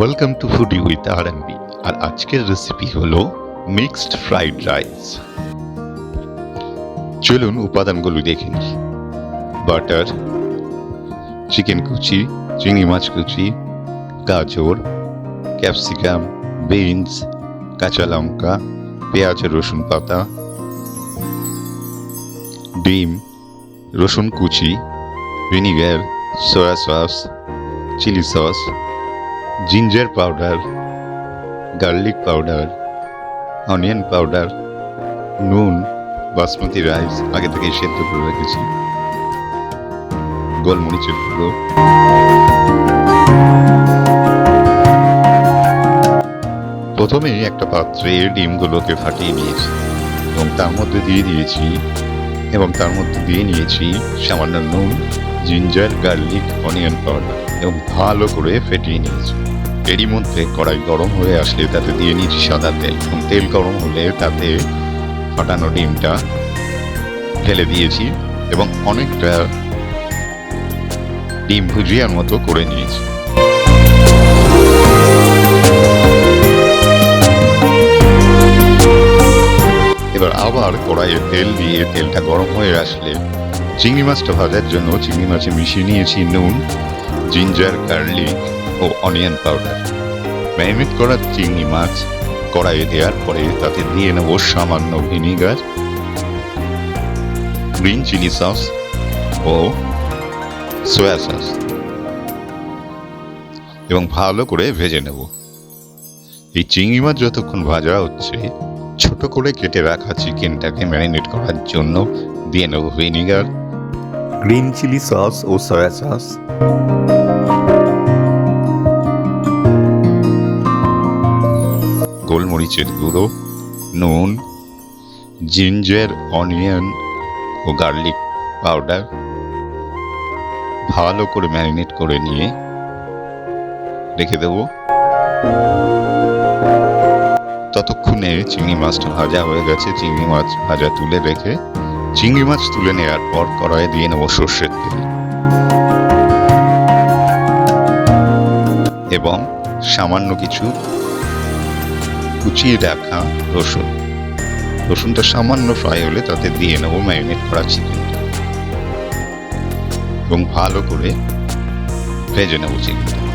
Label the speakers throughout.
Speaker 1: Welcome to foodie with R R আজকের recipe হলো mixed fried rice চলুন উপাদানগুলো দেখে নিই। বাটার চিকেন কুচি, চিংড়ি মাছ কুচি, গাজর ক্যাপসিকাম বিনস কাঁচা লঙ্কা, পেঁয়াজ, রসুন পাতা, ডিম, রসুন কুচি, vinegar soya sauce chilli sauce ginger powder garlic powder onion powder নুন বাসমতি রাইস আগে থেকে সেদ্ধ করে রেখেছি। গোলমরিচের গুঁড়ো। প্রথমে একটা পাত্রে ডিমগুলোকে ফাটিয়ে নিয়েছি এবং তার মধ্যে দিয়ে দিয়েছি এবং তার মধ্যে দিয়ে নিয়েছি সামান্য নুন জিঞ্জার গার্লিক অনিয়ন পাউডার এবং ভালো করে ফেটিয়ে নিয়েছি। এরই মধ্যে কড়াই গরম হয়ে আসলে তাতে দিয়ে নিয়েছি সাদা তেল। এবং তেল গরম হলে তাতে ফাটানো ডিমটা ঢেলে দিয়েছি এবং অনেকটা ডিম ভুজিয়ার মতো করে নিয়েছি। এবার আবার কড়াইয়ে তেল দিয়ে তেলটা গরম হয়ে আসলে চিংড়ি মাছটা ভাজার জন্য চিংড়ি মাছে মিশিয়ে নিয়েছি নুন, জিঞ্জার, গার্লিক ও অনিয়ন পাউডার। ম্যারিনেট করা চিংড়ি মাছ, কড়াইয়ে দেওয়ার পরে তাতে দিয়ে নেব সামান্য ভিনিগার, গ্রিন চিলি সস ও সয়া সস এবং ভালো করে ভেজে নেব। এই চিংড়ি মাছ যতক্ষণ ভাজা হচ্ছে, ছোট করে কেটে রাখা চিকেনটাকে ম্যারিনেট করার জন্য দিয়ে নেব ভিনিগার,
Speaker 2: গ্রিন চিলি সস ও সয়া সস।
Speaker 1: গোলমরিচের গুঁড়ো, নুন, জিঞ্জার, অনিয়ন ও গার্লিক পাউডার ভালো করে ম্যারিনেট করে নিয়ে রেখে দেব। ততক্ষণে চিংড়ি মাছটা ভাজা হয়ে গেছে। চিংড়ি মাছ ভাজা তুলে রেখে চিংড়ি মাছ তুলে নেওয়ার পর কড়াইয়ে দিয়ে নেব সর্ষের তেল। এবং সামান্য কিছু কুচিয়ে রাখা রসুন। রসুনটা সামান্য ফ্রাই হলে তাতে দিয়ে নেব ম্যারিনেট করা চিকেনটা এবং ভালো করে ভেজে নেব চিকেনটা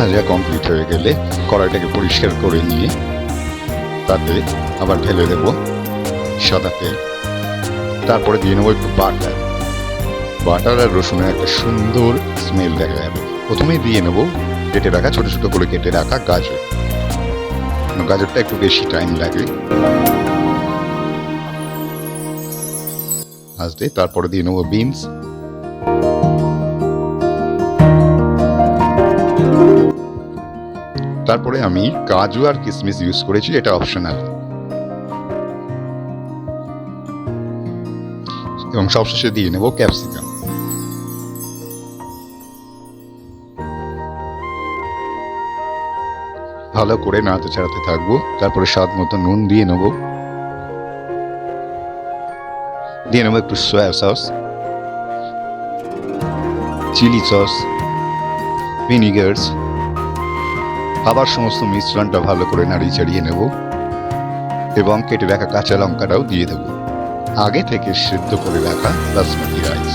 Speaker 1: ভাজা কমপ্লিট হয়ে গেলে কড়াইটাকে পরিষ্কার করে নিয়ে তাতে আবার ঢেলে দেব সাদা তেল। তারপরে দিয়ে নেব একটু বাটার বাটার আর রসুনের একটা সুন্দর স্মেল দেখা যাবে। প্রথমেই দিয়ে নেব কেটে রাখা, ছোটো ছোটো করে কেটে রাখা গাজর। গাজরটা একটু বেশি টাইম লাগে। আসতে, তারপরে দিয়ে নেব বিনস তারপরে আমি কাজু আর কিশমিশ ইউজ করেছি, এটা অপশনাল এবং সবশেষে দিয়ে নেব ক্যাপসিকাম ভালো করে নাড়াতে ছাড়াতে থাকব, তারপরে স্বাদ মতো নুন দিয়ে নেব। দিয়ে নেব একটু soya sauce chilli sauce vinegars আবার সমস্ত মিশ্রণটা ভালো করে নাড়িয়ে চাড়িয়ে নেব এবং কেটে রাখা কাঁচা লঙ্কাটাও দিয়ে দেব। আগে থেকে সিদ্ধ করে রাখা বাসমতি রাইস।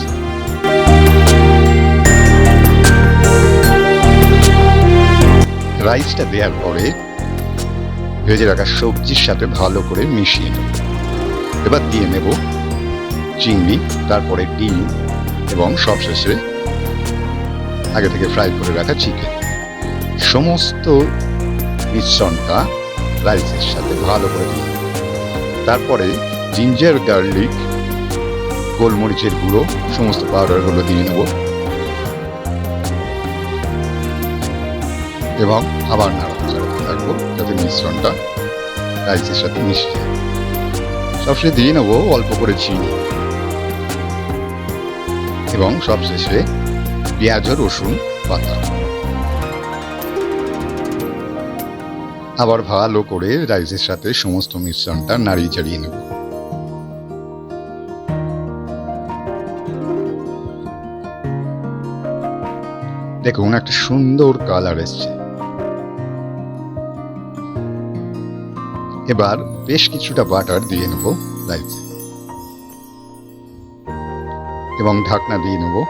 Speaker 1: রাইসটা দেওয়ার পরে ভেজে রাখা সবজির সাথে ভালো করে মিশিয়ে নেব। এবার দিয়ে নেব চিংড়ি, তারপরে ডিম এবং সবশেষে আগে থেকে ফ্রাই করে রাখা চিকেন। সমস্ত মিশ্রণটা রাইসের সাথে ভালো করে দিই। তারপরে জিঞ্জার গার্লিক, গোলমরিচের গুঁড়ো, সমস্ত পাউডারগুলো দিয়ে নেব। এবং আবার নাড়াতে চাড়াতে থাকব যাতে মিশ্রণটা রাইসের সাথে মিশে যায়। সবশেষে দিয়ে নেব অল্প করে চিনি। এবং সবশেষে পেঁয়াজ, রসুন, বাটা। আবার ভালো করে রাইসের সাথে সমস্ত মিশ্রণটা নাড়িয়ে চাড়িয়ে নেব। দেখুন, একটা সুন্দর কালার এসছে। এবার বেশ কিছুটা বাটার দিয়ে নেব রাইসে। এবং ঢাকনা দিয়ে নেব।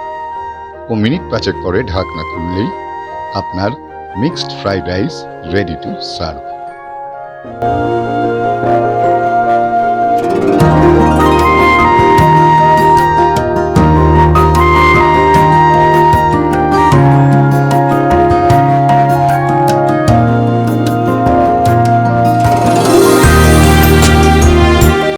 Speaker 1: ও মিনিট পাঁচেক পরে ঢাকনা খুললেই আপনার mixed fried rice ready to serve.